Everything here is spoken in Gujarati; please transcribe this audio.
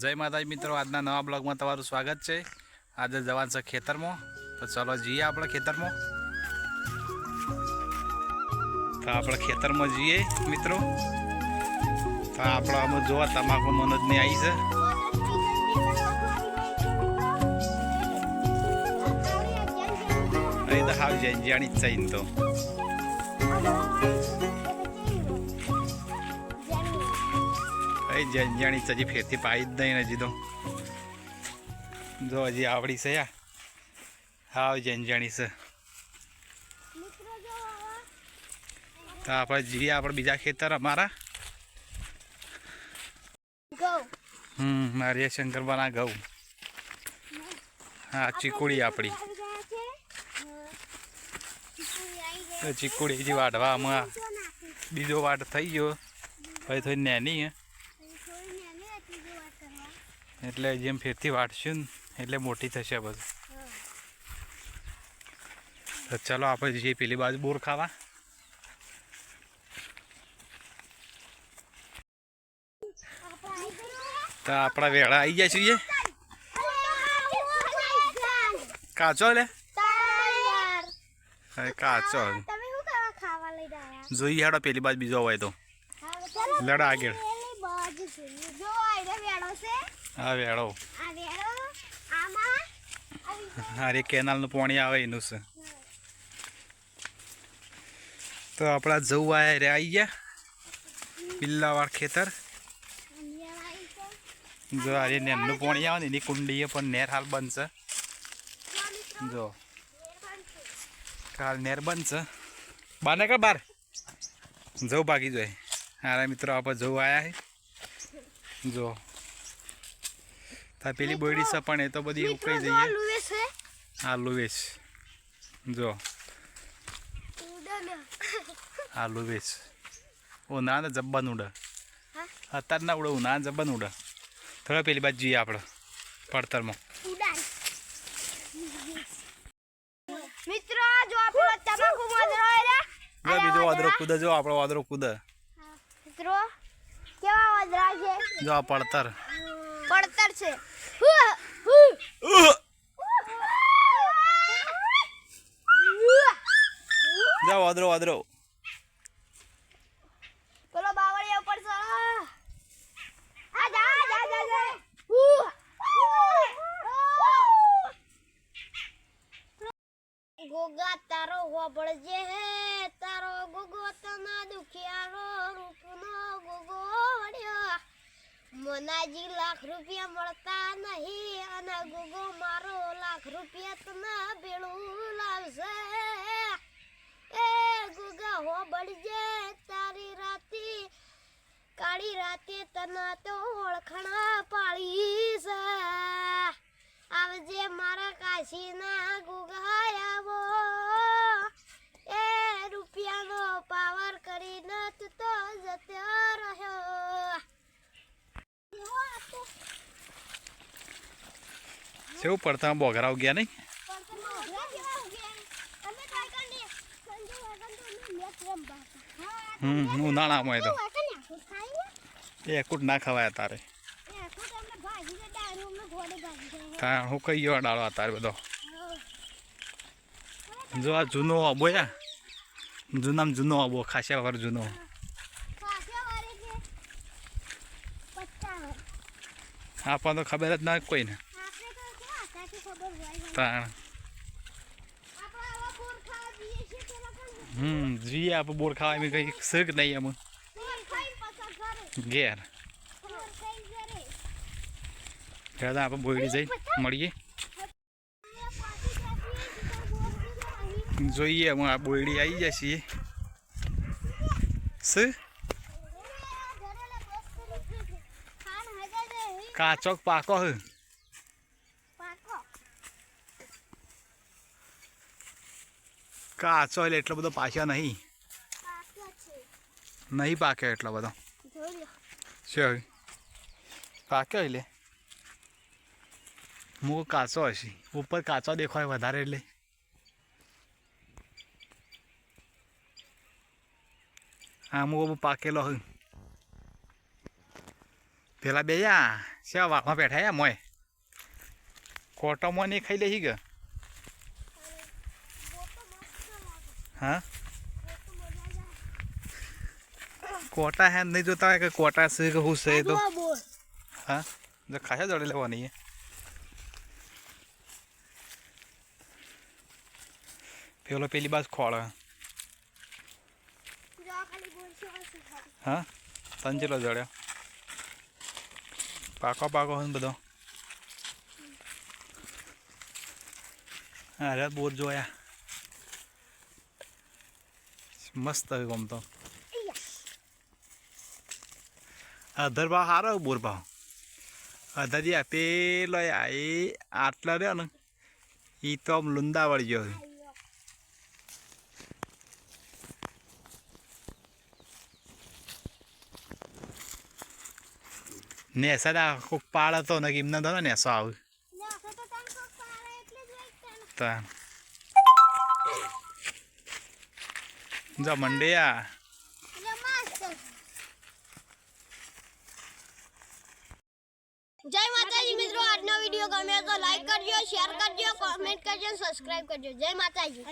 જય માતાજી મિત્રો, આજના નવા બ્લોગમાં તમારું સ્વાગત છે. આજે જવાન છે ખેતરમાં. તો ચલો જઈએ આપણે ખેતરમાં. તો આપણે ખેતરમાં જઈએ મિત્રો. તો આપણે અમે જોવા, તમાકુ મનોજની આવી છે. નહીં તો હાવ જાય જાણી જ તો. જાણી જાણી હજી ફેરથી પાઈ જ નહીં હજી તો. જો હજી આવડી છે યા હાવ જાણી જાણી છે. તો આપણે જઈએ આપણે બીજા ખેતર અમારા. હમ મારી શંકર બના ઘઉં. હા ચીકુડી આપણી ચીકુડી હજી વાઢવા આમાં બીજો વાટ થઈ ગયો. પછી થોડી નેની હે. એટલે જેમ ફેરથી વાટશું ને એટલે મોટી થશે બધું. તો ચલો આપણે જઈએ પેલી બાજુ બોર ખાવા. તો આપણા વેળા આવી ગયા છીએ. કાચો લે. કાચો. જોઈએ હેડો પેલી બાજુ બીજો હોય તો. લડા આગળ. હા વેળો. હારે કેનાલનું પાણી આવે એનું છે. તો આપણા જવું આયા રે આવી ગયા. પિલ્લાવાળ ખેતર. જો આ નેરનું પાણી આવે ને એની કુંડીએ પણ નેર હાલ બનશે જો. કાલ નેર બનશે બાર ને બાર? જવું ભાગી જોઈએ હારા મિત્રો આપણે જવું આવ્યા છે જો. તા પેલી બોયડી છે પણ એ તો બધી ઉકળી જઈએ. હા વેચ જો. હા વેચ ઉના ને જબ્બાન ઉડે. અત્યારે ના ઉડે ઉના જબ્બાન ઉડે. થોડા પેલી બાજુ જઈએ આપણે પડતરમાં. મિત્રો જો આપણો તમાકુ મદરો જો બીજો વાદરો કૂદે જો આપણો વાદરો કૂદે. મિત્રો કેવા વદરા છે? જો આ પડતર. પડતર છે. જાઓ વાદરો વાદરો પેલો બાવળિયા ઉપર છે આ જા જા જા જા. ગોગા તારો હોબળજે હે તારો ગોગો તના દુખિયારો રૂપનો. મોનાજી લાખ રૂપિયા મળતા નહીં અને ગુગો મારો લાખ રૂપિયા તને ભેળું લાવશે. એ ગુગા, હો બળજે, તારી રાતી, કાળી રાતે તને તો ઓળખણા પાળી છે આવજે મારા કાશીના ગુગા આવો એ રૂપિયાનો પાવર કરીને તું તો જતો રહ્યો કેવું પડતા બોઘરા ગયા નહીં? હમ ઉનાળામાં તો એ કૂટ ના ખવાય તારે. તા હું કઈ ગયો ડાળો તારે બધો? જો આ જૂનો આબો યા જૂનામાં જૂનો આબો ખાસા વગર જૂનો. આપણને તો ખબર જ ના કોઈને. તાણ. હમ જોઈએ આપણે બોર ખાવા એમ કઈ શક નહીં એમ. ઘેર. ત્યાં આપણે બોયડી જઈ મળીએ. જોઈએ અમે આ બોયડી આવી જાય છીએ. શું? કાચો કે પાકો હે. કાચો એટલે એટલો બધો પાછા નહીં. નહીં પાક્યો એટલો બધો. શું પાક્યો એટલે? હું કાચો હશે. ઉપર કાચો દેખાય વધારે એટલે. હા હું પાકેલો હું પેલા બે યા શા, વાઘમાં બેઠા યા મોય કોટોમાં નહીં ખાઈ લેશી કે હા કોટા હે નહીં જોતા હોય કે કોટા છે કે હું છે તો હા જો ખાસા જોડે લેવાની છે પેલો પેલી બાજ ખોળ હા તન ચેલો જડ્યો પાકો પાકો હોય બધો અરે બોર જોયા મસ્ત હોય ગમ તો અધર ભાવ સારો બોર ભાવ અધર જે પેલો આ એ આટલા રહ્યો ને એ તો આમ લુંદા વળી ગયો. નેસા તા કોક પાડ હતો ને એમને તો નેસો આવે જ મંડિયા જય માતાજી મિત્રો, આજનો વીડિયો ગમ્યો તો લાઈક કરજો શેર કરજો કોમેન્ટ કરજો સબસ્ક્રાઇબ કરજો. જય માતાજી.